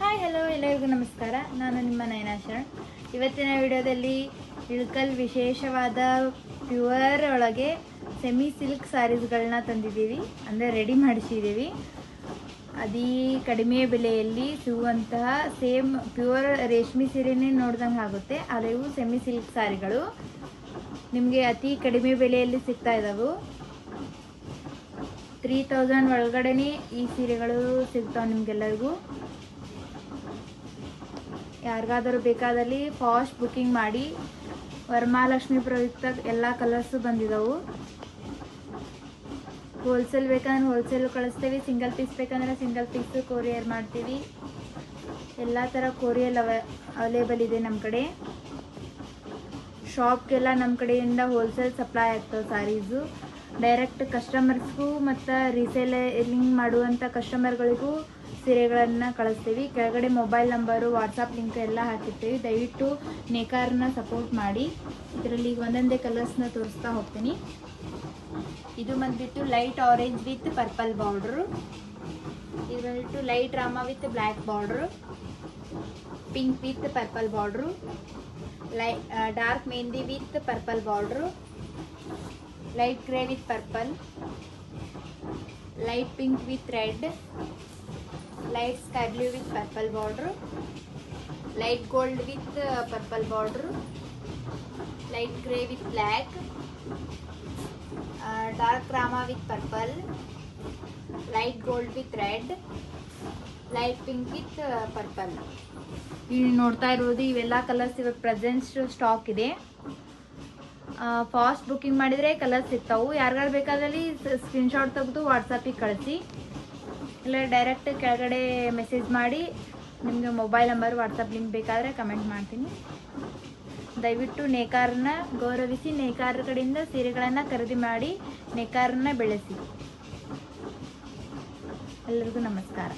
Hi hello ಎಲ್ಲರಿಗೂ ನಮಸ್ಕಾರ. ನಾನು ನಿಮ್ಮ ನಯನಾ ಶರಣ್. ಇವತ್ತಿನ ವಿಡಿಯೋದಲ್ಲಿ ಇಳ್ಕಲ್ ವಿಶೇಷವಾದ ಪ್ಯೂರ್ ಒಳಗೆ ಸೆಮಿ ಸಿಲ್ಕ್ ಸ್ಯಾರೀಸ್ಗಳನ್ನ ತಂದಿದ್ದೀವಿ. ಅಂದರೆ ರೆಡಿ ಮಾಡಿಸಿದ್ದೀವಿ. ಅದೀ ಕಡಿಮೆ ಬೆಲೆಯಲ್ಲಿ ಸಿಗುವಂತಹ ಸೇಮ್ ಪ್ಯೂರ್ ರೇಷ್ಮೆ ಸೀರೆನೇ ನೋಡ್ದಂಗೆ ಆಗುತ್ತೆ. ಆದರೆ ಸೆಮಿ ಸಿಲ್ಕ್ ಸ್ಯಾರಿಗಳು ನಿಮಗೆ ಅತಿ ಕಡಿಮೆ ಬೆಲೆಯಲ್ಲಿ ಸಿಗ್ತಾ ಇದ್ದಾವೆ ತ್ರೀ ತೌಸಂಡ್ ಒಳಗಡೆ ಈ ಸೀರೆಗಳು ಸಿಗ್ತಾವೆ ನಿಮಗೆಲ್ಲರಿಗೂ. ಯಾರಿಗಾದರೂ ಬೇಕಾದಲ್ಲಿ ಫಾಸ್ಟ್ ಬುಕ್ಕಿಂಗ್ ಮಾಡಿ ವರಮಹಾಲಕ್ಷ್ಮಿ ಪ್ರಯುಕ್ತ ಎಲ್ಲ ಕಲರ್ಸು ಬಂದಿದ್ದವು ಹೋಲ್ಸೇಲ್ ಬೇಕಂದ್ರೆ ಹೋಲ್ಸೇಲ್ ಕಳಿಸ್ತೀವಿ ಸಿಂಗಲ್ ಪೀಸ್ ಬೇಕಂದ್ರೆ ಸಿಂಗಲ್ ಪೀಸು ಕೊರಿಯರ್ ಮಾಡ್ತೀವಿ. ಎಲ್ಲ ಥರ ಕೊರಿಯಲ್ ಅವ ಅವೈಲೇಬಲ್ ಇದೆ ನಮ್ಮ ಕಡೆ. ಶಾಪ್ಗೆಲ್ಲ ನಮ್ಮ ಕಡೆಯಿಂದ ಹೋಲ್ಸೇಲ್ ಸಪ್ಲೈ ಆಗ್ತವೆ ಸ್ಯಾರೀಸು ಡೈರೆಕ್ಟ್ ಕಸ್ಟಮರ್ಸ್ಗೂ ಮತ್ತು ರೀಸೇಲಿಂಗ್ ಮಾಡುವಂಥ ಕಸ್ಟಮರ್ಗಳಿಗೂ ಸೀರೆಗಳನ್ನು ಕಳಿಸ್ತೀವಿ. ಕೆಳಗಡೆ ಮೊಬೈಲ್ ನಂಬರು ವಾಟ್ಸಪ್ ಲಿಂಕ್ ಎಲ್ಲ ಹಾಕಿರ್ತೀವಿ. ದಯವಿಟ್ಟು ನೇಕಾರನ್ನ ಸಪೋರ್ಟ್ ಮಾಡಿ. ಇದರಲ್ಲಿ ಒಂದೊಂದೇ ಕಲರ್ಸ್ನ ತೋರಿಸ್ತಾ ಹೋಗ್ತೀನಿ. ಇದು ಬಂದ್ಬಿಟ್ಟು light orange with purple border ಇದು ಬಂದ್ಬಿಟ್ಟು light rama with black border pink with purple border light dark mehndi with purple border light grey with purple light pink with red light sky blue with purple border light gold with purple border light grey with black dark rama with purple light gold with red light pink with purple ಇಲ್ಲಿ ನೋಡ್ತಾ ಇರೋದು ಇವೆಲ್ಲ colours ಇವಾಗ present stock ಇದೆ. Fast booking ಮಾಡಿದರೆ colours ಸಿಗ್ತಾವು. ಯಾರಿಗಾರು ಬೇಕಾದಲ್ಲಿ ಸ್ಕ್ರೀನ್ಶಾಟ್ ತೆಗೆದು ವಾಟ್ಸಪ್ಪಿಗೆ ಕಳಿಸಿ. ಇಲ್ಲ ಡೈರೆಕ್ಟ್ ಕೆಳಗಡೆ ಮೆಸೇಜ್ ಮಾಡಿ ನಿಮಗೆ ಮೊಬೈಲ್ ನಂಬರ್ ವಾಟ್ಸಪ್ ಲಿಂಕ್ ಬೇಕಾದರೆ ಕಮೆಂಟ್ ಮಾಡ್ತೀನಿ. ದಯವಿಟ್ಟು ನೇಕಾರನ್ನ ಗೌರವಿಸಿ ನೇಕಾರರ ಕಡೆಯಿಂದ ಸೀರೆಗಳನ್ನು ಖರೀದಿ ಮಾಡಿ, ನೇಕಾರನ್ನ ಬೆಳೆಸಿ. ಎಲ್ಲರಿಗೂ ನಮಸ್ಕಾರ.